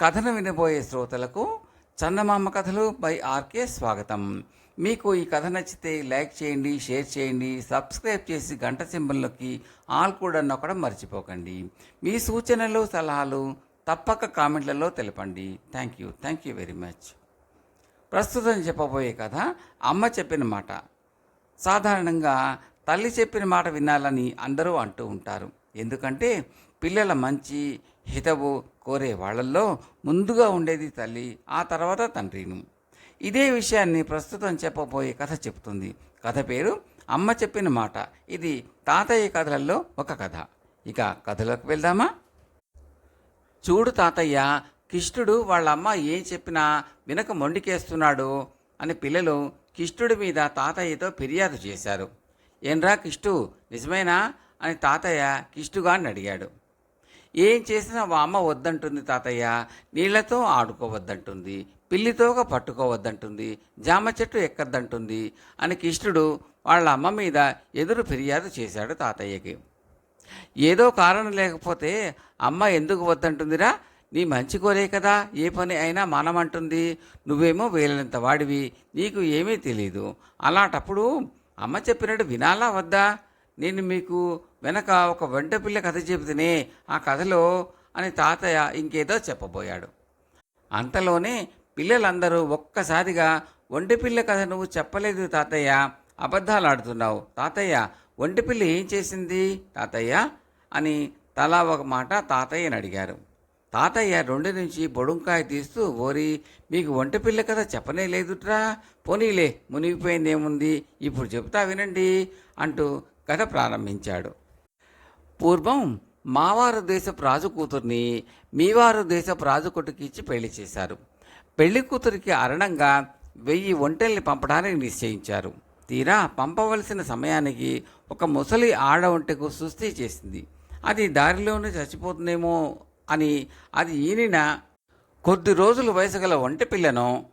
కథను వినబోయే శ్రోతలకు చందమామ కథలు బై ఆర్కే స్వాగతం. మీకు ఈ కథ నచ్చితే లైక్ చేయండి షేర్ చేయండి సబ్స్క్రైబ్ చేసి గంట సింబల్లోకి ఆల్ కూడా నొక్కడం మర్చిపోకండి. మీ సూచనలు సలహాలు తప్పక కామెంట్లలో తెలపండి. Thank you thank you very much ప్రస్తుతం చెప్పబోయే కథ అమ్మ చెప్పిన మాట. సాధారణంగా తల్లి చెప్పిన మాట వినాలని అందరూ అంటూ ఉంటారు. ఎందుకంటే పిల్లల మంచి హితవు కోరే వాళ్ళల్లో ముందుగా ఉండేది తల్లి ఆ తర్వాత తండ్రిను. ఇదే విషయాన్ని ప్రస్తుతం చెప్పబోయే కథ చెప్తుంది కథ పేరు అమ్మ చెప్పిన మాట. ఇది తాతయ్య కథలలో ఒక కథ. ఇక కథలోకి వెళ్దామా? చూడు తాతయ్య కిష్టుడు వాళ్ళ అమ్మ ఏం చెప్పినా వినక మొండికేస్తున్నాడు అని పిల్లలు కిష్టుడి మీద తాతయ్యతో ఫిర్యాదు చేశారు. ఏంరా కిష్టు నిజమేనా? అని తాతయ్య కిష్టుగా అడిగాడు. ఏం చేసినా మా అమ్మ వద్దంటుంది తాతయ్య. నీళ్ళతో ఆడుకోవద్దంటుంది. పిల్లితోగా పట్టుకోవద్దంటుంది. జామ చెట్టు ఎక్కద్దంటుంది అని కిష్టుడు వాళ్ళ అమ్మ మీద ఎదురు ఫిర్యాదు చేశాడు తాతయ్యకి. ఏదో కారణం లేకపోతే అమ్మ ఎందుకు వద్దంటుందిరా? నీ మంచి కోరే కదా. ఏ పని అయినా మనమంటుంది. నువ్వేమో వేలనంత వాడివి. నీకు ఏమీ తెలియదు అలాంటప్పుడు అమ్మ చెప్పినట్టు వినాలా వద్దా? నేను మీకు వెనక ఒక వెంట పిల్ల కథ చెబితేనే ఆ కథలో అని తాతయ్య ఇంకేదో చెప్పబోయాడు. అంతలోనే పిల్లలందరూ ఒక్కసారిగా ఒంటిపిల్ల కథ నువ్వు చెప్పలేదు తాతయ్య అబద్ధాలు ఆడుతున్నావు తాతయ్య ఒంటిపిల్ల ఏం చేసింది? తాతయ్య అని తలా ఒక మాట తాతయ్యని అడిగారు. తాతయ్య రెండు నుంచి బొడుంకాయ తీస్తూ ఓరి మీకు ఒంటిపిల్ల కథ చెప్పనే లేదుట్రా? పోనీలే మునిగిపోయిందేముంది? ఇప్పుడు చెప్తా వినండి అంటూ కథ ప్రారంభించాడు. పూర్వం మావారు దేశపు రాజు కూతుర్ని మీవారు దేశపు రాజు కొట్టుకి ఇచ్చి పెళ్ళి చేశారు. పెళ్ళి కూతురికి అరణంగా వెయ్యి ఒంటెల్ని పంపడానికి నిశ్చయించారు. తీరా పంపవలసిన సమయానికి ఒక ముసలి ఆడ ఒంటెకు సుస్థి చేసింది. అది దారిలోనే చచ్చిపోతుందేమో అని అది ఈనిన కొద్ది రోజులు వయసు గల ఒంటె పిల్లను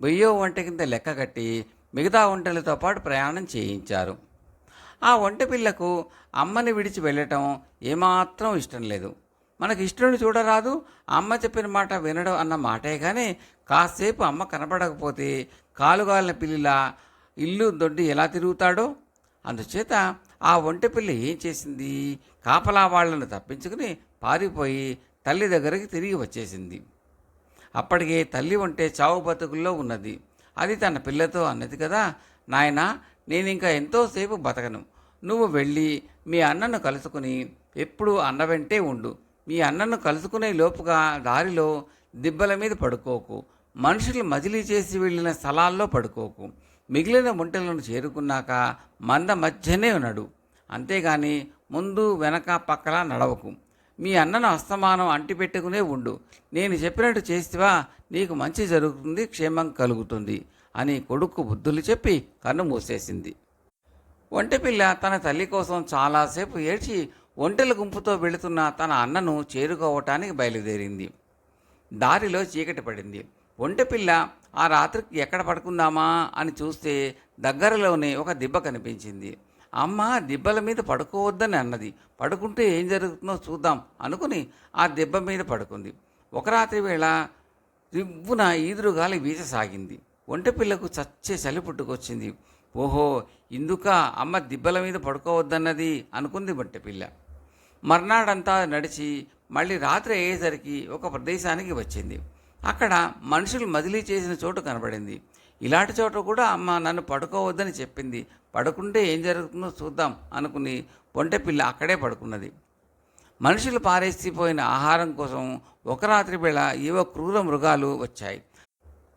వెయ్యో ఒంటె కింద లెక్క కట్టి మిగతా ఒంటెలతో పాటు ప్రయాణం చేయించారు. ఆ ఒంటె పిల్లకు అమ్మని విడిచి వెళ్ళటం ఏమాత్రం ఇష్టం లేదు. మనకి ఇష్టం చూడరాదు అమ్మ చెప్పిన మాట వినడం అన్న మాటే కానీ కాసేపు అమ్మ కనపడకపోతే కాలుగాలిన పిల్లిలా ఇల్లు దొడ్డి ఎలా తిరుగుతాడో? అందుచేత ఆ ఒంటె పిల్ల ఏం చేసింది? కాపలా వాళ్ళను తప్పించుకుని పారిపోయి తల్లి దగ్గరికి తిరిగి వచ్చేసింది. అప్పటికే తల్లి ఉంటే చావు బతుకుల్లో ఉన్నది. అది తన పిల్లతో అన్నది కదా నాయన నేను ఇంకా ఎంతోసేపు బతకను. నువ్వు వెళ్ళి మీ అన్నను కలుసుకుని ఎప్పుడు అన్న వెంటే ఉండు. మీ అన్నను కలుసుకునే లోపుగా దారిలో దిబ్బల మీద పడుకోకు. మనుషులు మజిలీ చేసి వెళ్ళిన స్థలాల్లో పడుకోకు. మిగిలిన ఒంటెలను చేరుకున్నాక మంద మధ్యనే ఉన్నాడు అంతేగాని ముందు వెనక పక్కల నడవకు. మీ అన్నను అస్తమానం అంటిపెట్టుకునే ఉండు. నేను చెప్పినట్టు చేస్తేవా నీకు మంచి జరుగుతుంది క్షేమం కలుగుతుంది. అని కొడుకు బుద్ధులు చెప్పి కన్ను మూసేసింది. ఒంటెపిల్ల తన తల్లి కోసం చాలాసేపు ఏడ్చి ఒంటెల గుంపుతో వెళుతున్న తన అన్నను చేరుకోవటానికి బయలుదేరింది. దారిలో చీకటి పడింది. ఒంటెపిల్ల ఆ రాత్రికి ఎక్కడ పడుకుందామా? అని చూస్తే దగ్గరలోనే ఒక దిబ్బ కనిపించింది. అమ్మ దిబ్బల మీద పడుకోవద్దని అన్నది. పడుకుంటే ఏం జరుగుతుందో చూద్దాం అనుకుని ఆ దిబ్బ మీద పడుకుంది. ఒక రాత్రి వేళ రివ్వున ఈదురుగాలి వీచసాగింది. ఒంటెపిల్లకు చచ్చే చలి పుట్టుకొచ్చింది. ఓహో ఇందుక అమ్మ దిబ్బల మీద పడుకోవద్దన్నది అనుకుంది ఒంటెపిల్ల మర్నాడంతా నడిచి మళ్ళీ రాత్రి అయ్యేసరికి ఒక ప్రదేశానికి వచ్చింది. అక్కడ మనుషులు మదిలీ చేసిన చోటు కనబడింది. ఇలాంటి చోట కూడా అమ్మ నన్ను పడుకోవద్దని చెప్పింది. పడుకుంటే ఏం జరుగుతుందో చూద్దాం అనుకుని ఒంటెపిల్ల అక్కడే పడుకున్నది. మనుషులు పారేసిపోయిన ఆహారం కోసం ఒక రాత్రి వేళ ఏవో క్రూర మృగాలు వచ్చాయి.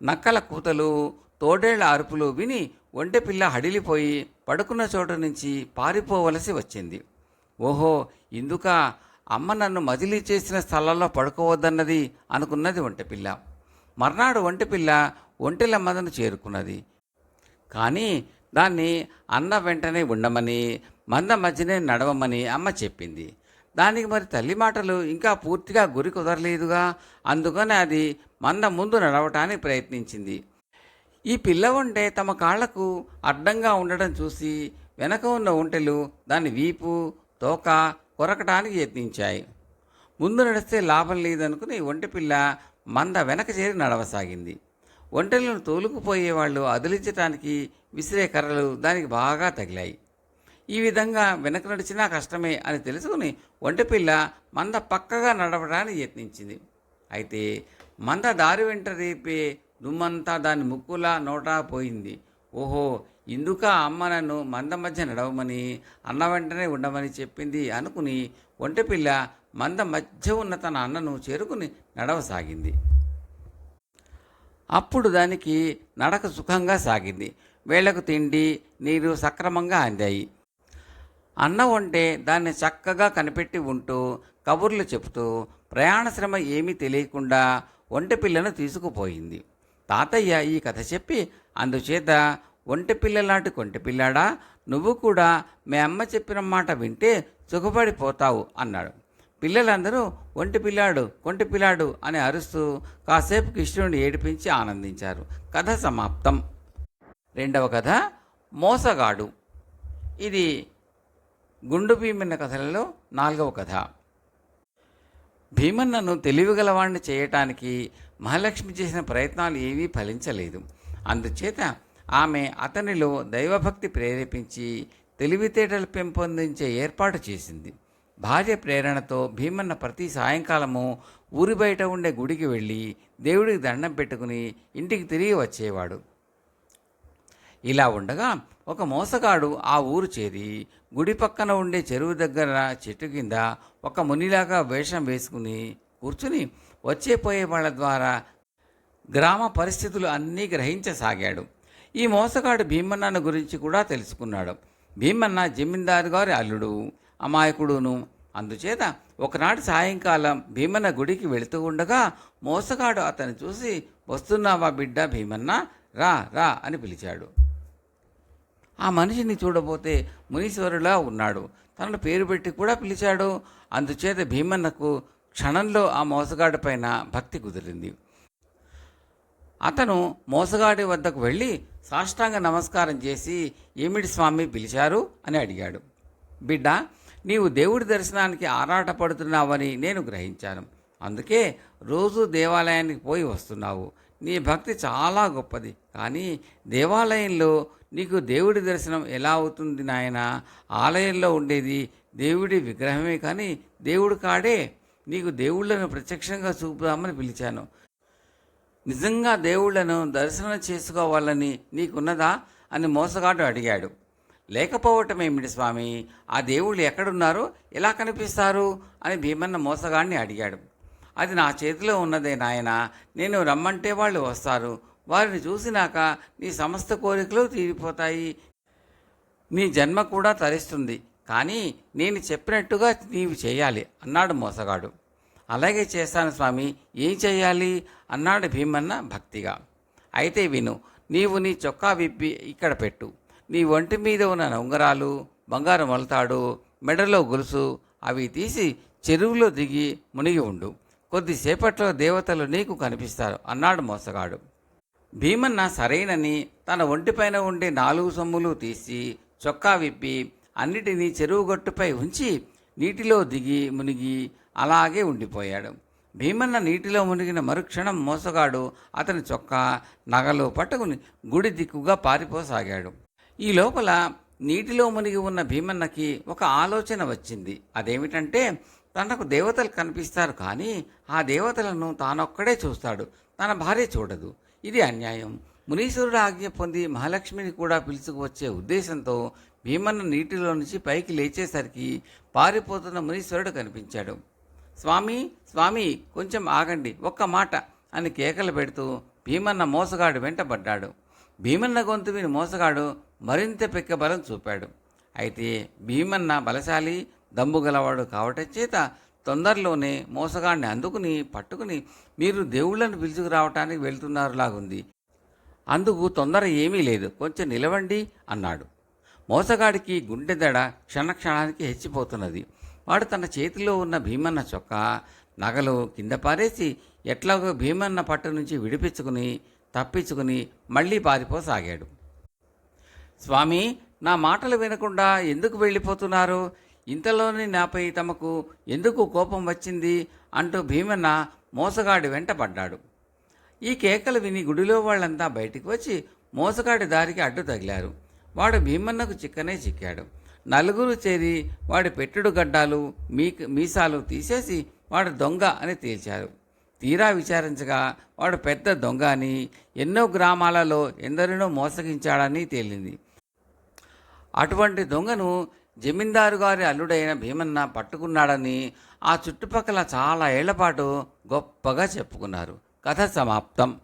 నక్కల కూతలు తోడేళ్ళ అరుపులు విని ఒంటెపిల్ల హడిలిపోయి పడుకున్న చోటు నుంచి పారిపోవలసి వచ్చింది. ఓహో ఇందుక? అమ్మ నన్ను మజిలీ చేసిన స్థలంలో పడుకోవద్దన్నది అనుకున్నది ఒంటెపిల్ల మర్నాడు ఒంటెపిల్ల ఒంటెలమ్మదను చేరుకున్నది. కానీ దాన్ని అన్న వెంటనే ఉండమని మంద మధ్యనే నడవమని అమ్మ చెప్పింది. దానికి మరి తల్లి మాటలు ఇంకా పూర్తిగా గురి కుదరలేదుగా. అందుకని అది మంద ముందు నడవటానికి ప్రయత్నించింది. ఈ పిల్ల ఉంటే తమ కాళ్ళకు అడ్డంగా ఉండడం చూసి వెనక ఉన్న ఒంటెలు దాని వీపు తోక కొరకటానికి యత్నించాయి. ముందు నడిస్తే లాభం లేదనుకుని ఒంటెపిల్ల మంద వెనక చేరి నడవసాగింది. ఒంటెలను తోలుకుపోయే వాళ్ళు అదిలించటానికి విసిరే కర్రలు దానికి బాగా తగిలాయి. ఈ విధంగా వెనక నడిచినా కష్టమే అని తెలుసుకుని ఒంటెపిల్ల మంద పక్కగా నడవడానికి యత్నించింది. అయితే మంద దారి వెంట రేపే దుమ్మంతా దాని ముక్కులా నోటా పోయింది. ఓహో ఇందుక అమ్మ నన్ను మంద మధ్య నడవమని అన్న వెంటనే ఉండమని చెప్పింది అనుకుని ఒంటెపిల్ల మంద మధ్య ఉన్న తన అన్నను చేరుకుని నడవసాగింది. అప్పుడు దానికి నడక సుఖంగా సాగింది. వేళకు తిండి నీరు సక్రమంగా అందాయి. అన్న వంటే దాన్ని చక్కగా కనిపెట్టి ఉంటూ కబుర్లు చెబుతూ ప్రయాణ శ్రమ ఏమీ తెలియకుండా ఒంటె పిల్లను తీసుకుపోయింది. తాతయ్య ఈ కథ చెప్పి అందుచేత ఒంటె పిల్ల లాంటి పిల్లాడా నువ్వు కూడా మీ అమ్మ చెప్పిన మాట వింటే సుఖపడిపోతావు అన్నాడు. పిల్లలందరూ ఒంటి పిల్లాడు కొంటి పిల్లాడు అని అరుస్తూ కాసేపు కృష్ణుడిని ఏడిపించి ఆనందించారు. కథ సమాప్తం. రెండవ కథ మోసగాడు. ఇది గుండు భీమన్న కథలలో నాలుగవ కథ. భీమన్నను తెలివిగలవాణ్ణి చేయటానికి మహాలక్ష్మి చేసిన ప్రయత్నాలు ఏవీ ఫలించలేదు. అందుచేత ఆమె అతనిలో దైవభక్తి ప్రేరేపించి తెలివితేటలు పెంపొందించే ఏర్పాటు చేసింది. భార్య ప్రేరణతో భీమన్న ప్రతి సాయంకాలము ఊరి బయట ఉండే గుడికి వెళ్ళి దేవుడికి దండం పెట్టుకుని ఇంటికి తిరిగి వచ్చేవాడు. ఇలా ఉండగా ఒక మోసగాడు ఆ ఊరు చేరి గుడి పక్కన ఉండే చెరువు దగ్గర చెట్టు కింద ఒక మునిలాగా వేషం వేసుకుని కూర్చుని వచ్చే పోయే వాళ్ళ ద్వారా గ్రామ పరిస్థితులు అన్నీ గ్రహించసాగాడు. ఈ మోసగాడు భీమన్నను గురించి కూడా తెలుసుకున్నాడు. భీమన్న జమీందారు గారి అల్లుడు అమాయకుడును. అందుచేత ఒకనాటి సాయంకాలం భీమన్న గుడికి వెళుతూ ఉండగా మోసగాడు అతను చూసి వస్తున్నావా బిడ్డ భీమన్న? రా రా అని పిలిచాడు. ఆ మనిషిని చూడబోతే మునీశ్వరులా ఉన్నాడు. తనను పేరు పెట్టి కూడా పిలిచాడు. అందుచేత భీమన్నకు క్షణంలో ఆ మోసగాడి పైన భక్తి కుదిరింది. అతను మోసగాడి వద్దకు వెళ్ళి సాష్టాంగ నమస్కారం చేసి ఏమిటి స్వామి పిలిచారు? అని అడిగాడు. బిడ్డ నీవు దేవుడి దర్శనానికి ఆరాటపడుతున్నావని నేను గ్రహించాను. అందుకే రోజు దేవాలయానికి పోయి వస్తున్నావు. నీ భక్తి చాలా గొప్పది. కానీ దేవాలయంలో నీకు దేవుడి దర్శనం ఎలా అవుతుంది నాయన? ఆలయంలో ఉండేది దేవుడి విగ్రహమే కానీ దేవుడు కాడే నీకు దేవుళ్ళను ప్రత్యక్షంగా చూపుదామని పిలిచాను. నిజంగా దేవుళ్ళను దర్శనం చేసుకోవాలని నీకున్నదా అని మోసగాడు అడిగాడు. లేకపోవటం ఏమిటి స్వామి? ఆ దేవుళ్ళు ఎక్కడున్నారో? ఎలా కనిపిస్తారు? అని భీమన్న మోసగాడిని అడిగాడు. అది నా చేతిలో ఉన్నదే నాయన. నేను రమ్మంటే వాళ్ళు వస్తారు. వారిని చూసినాక నీ సమస్త కోరికలు తీరిపోతాయి. నీ జన్మ కూడా తరిస్తుంది. కానీ నేను చెప్పినట్టుగా నీవు చేయాలి అన్నాడు మోసగాడు. అలాగే చేస్తాను స్వామి. ఏం చేయాలి? అన్నాడు భీమన్న భక్తిగా. అయితే విను నీవు నీ చొక్కా విప్పి ఇక్కడ పెట్టు. నీ ఒంటి మీద ఉన్న ఉంగరాలు బంగారం వలతాడు మెడలో గొలుసు అవి తీసి చెరువులో దిగి మునిగి ఉండు. కొద్దిసేపట్లో దేవతలు నీకు కనిపిస్తారు అన్నాడు మోసగాడు. భీమన్న సరైనని తన ఒంటిపైన ఉండే నాలుగు సొమ్ములు తీసి చొక్కా విప్పి అన్నిటినీ చెరువు గట్టుపై ఉంచి నీటిలో దిగి మునిగి అలాగే ఉండిపోయాడు. భీమన్న నీటిలో మునిగిన మరుక్షణం మోసగాడు. అతని చొక్కా నగలు పట్టుకుని గుడి దిక్కుగా పారిపోసాగాడు. ఈ లోపల నీటిలో మునిగి ఉన్న భీమన్నకి ఒక ఆలోచన వచ్చింది. అదేమిటంటే తనకు దేవతలు కనిపిస్తారు కానీ ఆ దేవతలను తానొక్కడే చూస్తాడు. తన భార్య చూడదు. ఇది అన్యాయం. మునీశ్వరుడు ఆజ్ఞ పొంది మహాలక్ష్మిని కూడా పిలుచుకువచ్చే ఉద్దేశంతో భీమన్న నీటిలో నుంచి పైకి లేచేసరికి పారిపోతున్న మునీశ్వరుడు కనిపించాడు. స్వామి స్వామి కొంచెం ఆగండి ఒక్క మాట అని కేకలు పెడుతూ భీమన్న మోసగాడు వెంటబడ్డాడు. భీమన్న గొంతు విని మోసగాడు మరింత పెక్కబలం చూపాడు. అయితే భీమన్న బలశాలి దమ్ము గలవాడు కావటం చేత తొందరలోనే మోసగాడిని అందుకుని పట్టుకుని మీరు దేవుళ్ళను పిలుచుకురావటానికి వెళ్తున్నారు లాగుంది అందుకు తొందర ఏమీ లేదు. కొంచెం నిలవండి అన్నాడు. మోసగాడికి గుండె దడ క్షణక్షణానికి హెచ్చిపోతున్నది. వాడు తన చేతిలో ఉన్న భీమన్న చొక్క నగలు కింద పారేసి ఎట్లాగో భీమన్న పట్టు నుంచి విడిపించుకుని తప్పించుకుని మళ్ళీ పారిపోసాగాడు. స్వామి నా మాటలు వినకుండా ఎందుకు వెళ్ళిపోతున్నారు? ఇంతలోనే నాపై తమకు ఎందుకు కోపం వచ్చింది అంటూ భీమన్న మోసగాడి వెంట పడ్డాడు. ఈ కేకలు విని గుడిలో వాళ్ళంతా బయటికి వచ్చి మోసగాడి దారికి అడ్డు తగిలారు. వాడు భీమన్నకు చిక్కనే చిక్కాడు. నలుగురు చేరి వాడి పెట్టుడు గడ్డాలు మీ మీసాలు తీసేసి వాడు దొంగ అని తేల్చారు. తీరా విచారించగా వాడు పెద్ద దొంగ అని ఎన్నో గ్రామాలలో ఎందరినో మోసగించాడని తేలింది. అటువంటి దొంగను జమీందారు గారి అల్లుడైన భీమన్న పట్టుకున్నాడని ఆ చుట్టుపక్కల చాలా ఏళ్ళపాటు గొప్పగా చెప్పుకున్నారు. కథ సమాప్తం.